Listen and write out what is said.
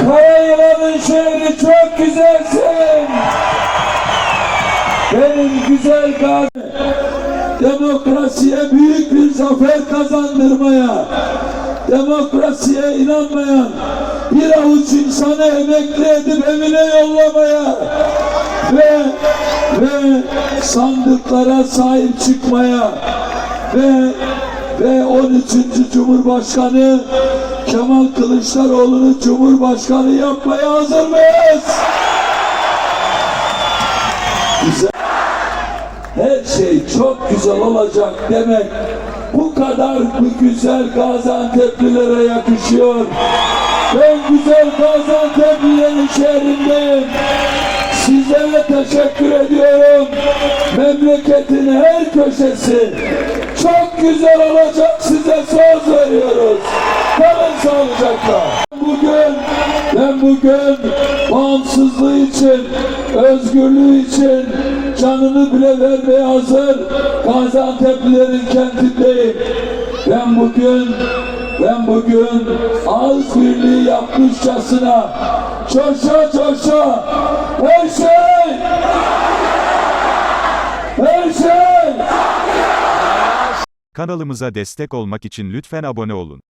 Karayılan'ın şehri çok güzelsin. Benim güzel gazi. Demokrasiye büyük bir zafer kazandırmaya, demokrasiye inanmayan bir avuç insanı emekli edip evine yollamaya ve ve sandıklara sahip çıkmaya ve ve 13. Cumhurbaşkanı Kemal Kılıçdaroğlu'nu Cumhurbaşkanı yapmaya hazır mıyız? Güzel. Her şey çok güzel olacak demek bu kadar bu güzel Gaziantep'lilere yakışıyor. Ben güzel Gaziantep'lilerin şehrindeyim. Sizlere teşekkür ediyorum. Memleketin her köşesi çok güzel olacak size söz veriyoruz. Sağlıcakla. Bugün ben bugün bağımsızlığı için, özgürlüğü için canını bile vermeye hazır Gaziantep'lilerin kentindeyim. Ben bugün ben bugün ağız birliği yapmışçasına coşa coşa her şey her şey Kanalımıza destek olmak için lütfen abone olun.